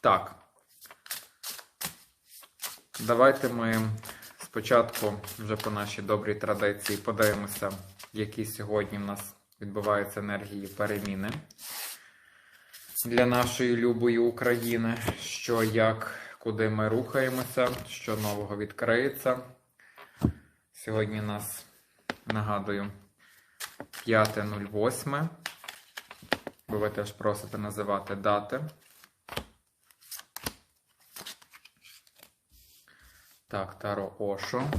Так. Давайте ми спочатку, вже по нашій добрій традиції, подивимося, які сьогодні в нас відбуваються енергії переміни для нашої любої України, що як, куди ми рухаємося, що нового відкриється. Сьогодні нас, нагадую, 5.08. Бо ви теж просите називати дати. Так, Таро Ошо.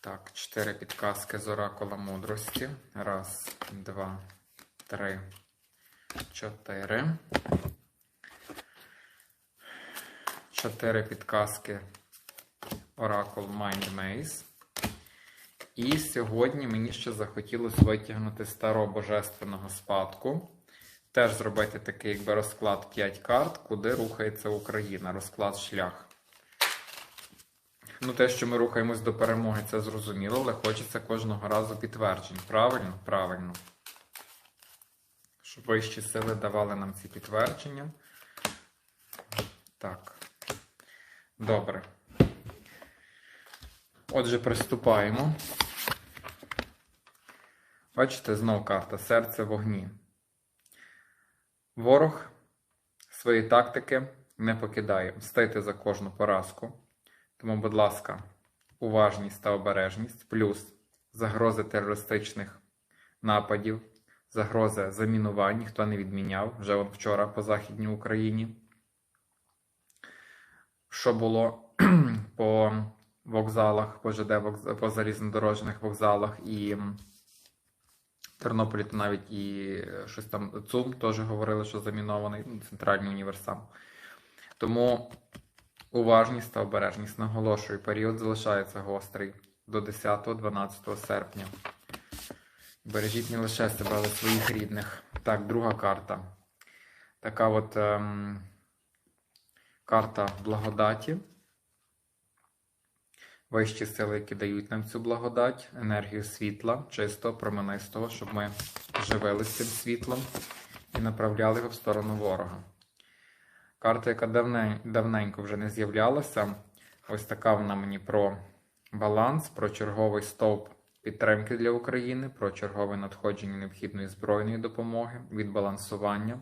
Так, чотири підказки з оракула мудрості. Раз, два, три, чотири. Чотири підказки Оракул Mind Maze. І сьогодні мені ще захотілося витягнути старо божественного спадку. Теж зробити такий якби розклад 5 карт, куди рухається Україна, розклад шлях. Ну, те, що ми рухаємось до перемоги, це зрозуміло, але хочеться кожного разу підтверджень. Правильно? Правильно. Щоб вищі сили давали нам ці підтвердження. Так. Добре. Отже, приступаємо. Бачите, знов карта серце вогні. Ворог свої тактики не покидає. Мстити за кожну поразку. Тому, будь ласка, уважність та обережність, плюс загрози терористичних нападів, загрози замінувань, ніхто не відміняв вже от вчора по Західній Україні. Що було по вокзалах, по ЖД по залізнодорожних вокзалах і Тернополі, то навіть і щось там ЦУМ теж говорили, що замінований ну, центральний універсам. Тому уважність та обережність наголошую, період залишається гострий до 10-12 серпня. Бережіть не лише себе, але своїх рідних. Так, друга карта. Така от ем, карта благодаті. Вищі сили, які дають нам цю благодать, енергію світла, чистого, променистого, щоб ми живилися цим світлом і направляли його в сторону ворога. Карта, яка давнень, давненько вже не з'являлася. Ось така вона мені про баланс, про черговий стовп підтримки для України, про чергове надходження необхідної збройної допомоги, відбалансування,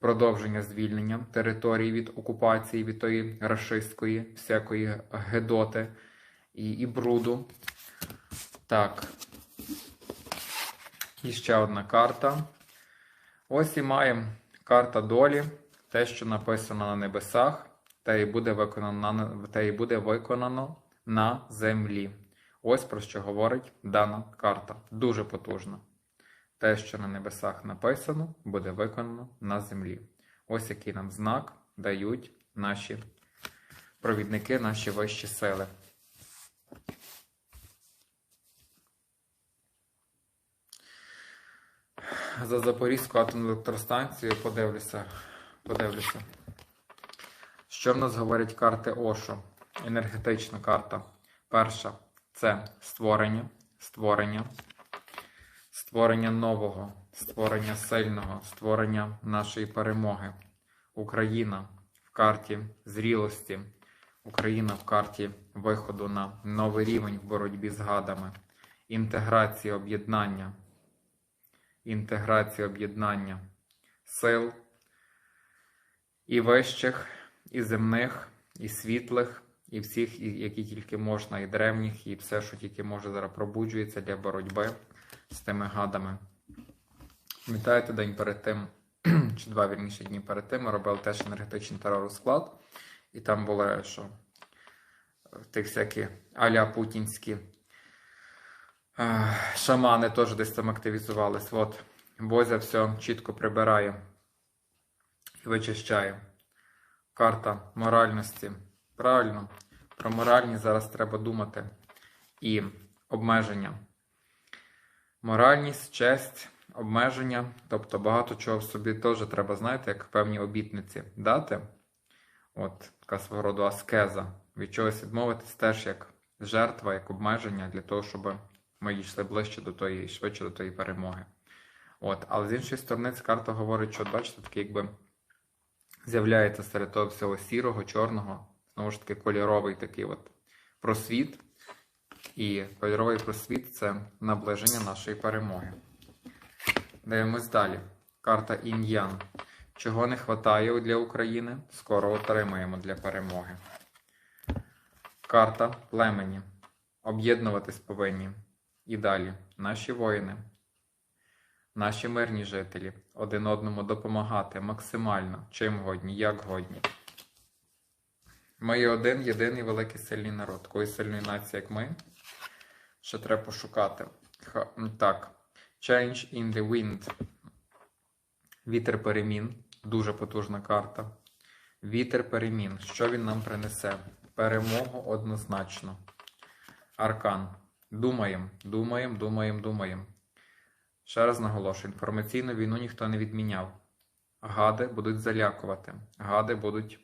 продовження звільнення території від окупації, від тої рашистської, всякої гедоти і, і бруду. Так. І ще одна карта. Ось і маємо карта долі. Те, що написано на небесах, те і буде виконано на, те і буде виконано на землі. Ось про що говорить дана карта. Дуже потужна. Те, що на небесах написано, буде виконано на землі. Ось який нам знак дають наші провідники, наші вищі сили. За Запорізьку атомну електростанцію подивлюся. Подивлюся. Що в нас говорять карти Ошо? Енергетична карта. Перша це створення, створення, створення нового, створення сильного, створення нашої перемоги. Україна в карті зрілості, Україна в карті виходу на новий рівень в боротьбі з гадами, інтеграція об'єднання, інтеграція об'єднання сил і вищих, і земних, і світлих, і всіх, які тільки можна, і древніх, і все, що тільки може зараз пробуджується для боротьби з тими гадами. Пам'ятаєте, день перед тим, чи два вірніше дні перед тим, ми робили теж енергетичний терор-розклад, і там було, що тих всякі аля путінські шамани теж десь там активізувались. От, Бозя все чітко прибирає і вичищає. Карта моральності. Правильно, про моральність зараз треба думати. І обмеження. Моральність, честь, обмеження. Тобто багато чого в собі теж треба, знаєте, як певні обітниці дати. От, така свого роду аскеза. Від чогось відмовитись теж як жертва, як обмеження для того, щоб ми дійшли ближче до тої, швидше до тої перемоги. От, Але з іншої сторони, ця карта говорить, що бачите, такий якби з'являється серед того всього сірого, чорного, знову ж таки, кольоровий такий от просвіт. І кольоровий просвіт це наближення нашої перемоги. Дивимось далі. Карта Ін'ян. Чого не вистачає для України, скоро отримаємо для перемоги. Карта племені. Об'єднуватись повинні. І далі. Наші воїни, наші мирні жителі один одному допомагати максимально, чим годні, як годні. Ми є один єдиний великий сильний народ. Такої сильної нації, як ми, ще треба пошукати. Ха, так. Change in the wind. Вітер перемін. Дуже потужна карта. Вітер перемін. Що він нам принесе? Перемогу однозначно. Аркан. Думаємо, думаємо, думаємо, думаємо. Ще раз наголошую: інформаційну війну ніхто не відміняв. Гади будуть залякувати, гади будуть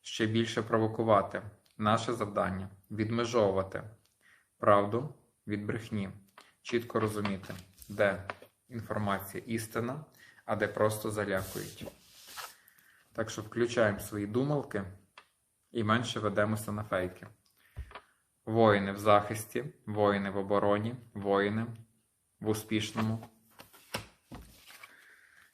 ще більше провокувати. Наше завдання відмежовувати правду від брехні, чітко розуміти, де інформація істина, а де просто залякують. Так що включаємо свої думалки і менше ведемося на фейки. Воїни в захисті, воїни в обороні, воїни в успішному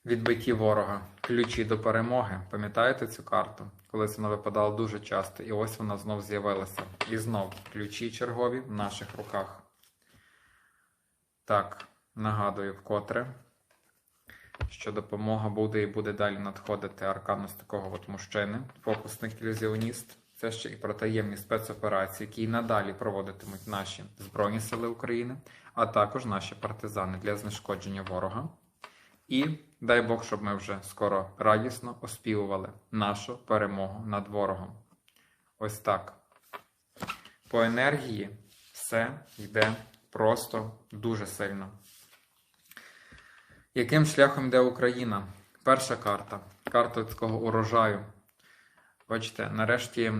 відбитті ворога. Ключі до перемоги. Пам'ятаєте цю карту? Колись вона випадала дуже часто, і ось вона знов з'явилася. І знов ключі чергові в наших руках. Так, нагадую вкотре, що допомога буде і буде далі надходити аркану з такого от мужчини, фокусник ілюзіоніст. Це ще і про таємні спецоперації, які і надалі проводитимуть наші Збройні Сили України, а також наші партизани для знешкодження ворога. І дай Бог, щоб ми вже скоро радісно оспівували нашу перемогу над ворогом. Ось так. По енергії все йде просто дуже сильно. Яким шляхом йде Україна? Перша карта. Карта такого урожаю. Бачите, нарешті,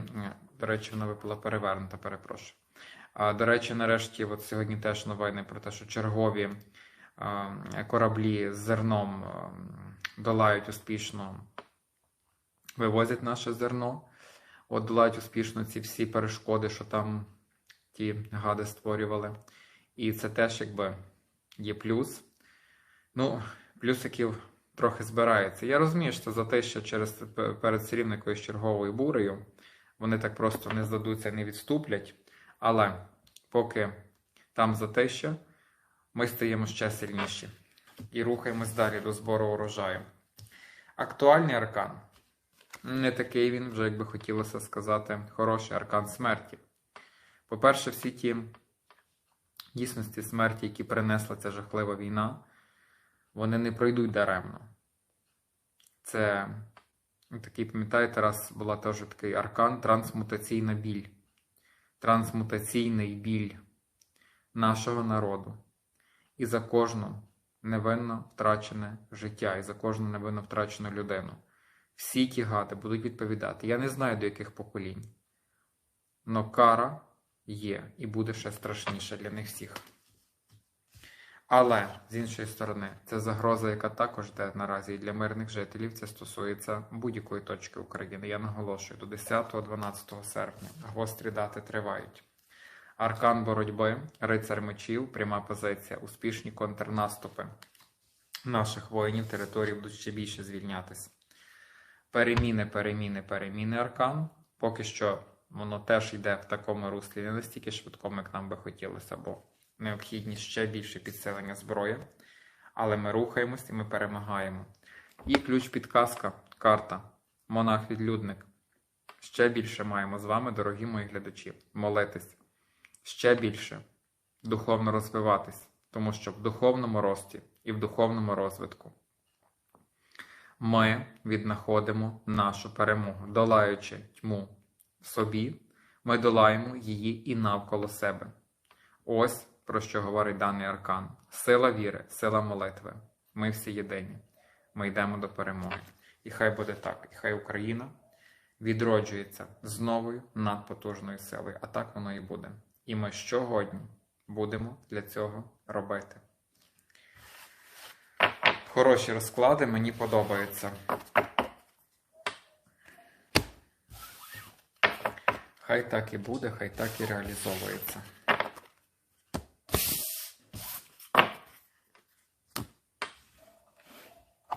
до речі, вона випала перевернута, перепрошую. А, До речі, нарешті, от сьогодні теж новини про те, що чергові кораблі з зерном долають успішно, вивозять наше зерно, от долають успішно ці всі перешкоди, що там ті гади створювали. І це теж якби є плюс. Ну, плюсиків трохи збирається. Я розумію, що за те, що через перед все рівно якоюсь черговою бурею вони так просто не здадуться, не відступлять. Але поки там за те, що ми стаємо ще сильніші і рухаємось далі до збору урожаю. Актуальний аркан. Не такий він, вже, як би хотілося сказати, хороший аркан смерті. По-перше, всі ті дійсності смерті, які принесла ця жахлива війна, вони не пройдуть даремно. Це такий, пам'ятаєте, раз була теж такий аркан трансмутаційна біль. Трансмутаційний біль нашого народу. І за кожну невинно втрачене життя, і за кожну невинно втрачену людину. Всі ті гади будуть відповідати. Я не знаю до яких поколінь. Но кара є і буде ще страшніша для них всіх. Але з іншої сторони, це загроза, яка також йде наразі і для мирних жителів. Це стосується будь-якої точки України. Я наголошую до 10-12 серпня. Гострі дати тривають. Аркан боротьби, рицар мечів, пряма позиція, успішні контрнаступи наших воїнів території будуть ще більше звільнятися. Переміни, переміни, переміни аркан. Поки що воно теж йде в такому руслі, не настільки швидкому, як нам би хотілося, бо необхідність ще більше підсилення зброї. Але ми рухаємось і ми перемагаємо. І ключ підказка, карта, монах-відлюдник. Ще більше маємо з вами, дорогі мої глядачі, молитись. Ще більше духовно розвиватись, тому що в духовному рості і в духовному розвитку ми віднаходимо нашу перемогу, долаючи тьму в собі, ми долаємо її і навколо себе. Ось про що говорить даний аркан: сила віри, сила молитви. Ми всі єдині. Ми йдемо до перемоги. І хай буде так, і хай Україна відроджується з новою надпотужною силою. А так воно і буде. І ми щогодні будемо для цього робити. Хороші розклади мені подобаються. Хай так і буде, хай так і реалізовується.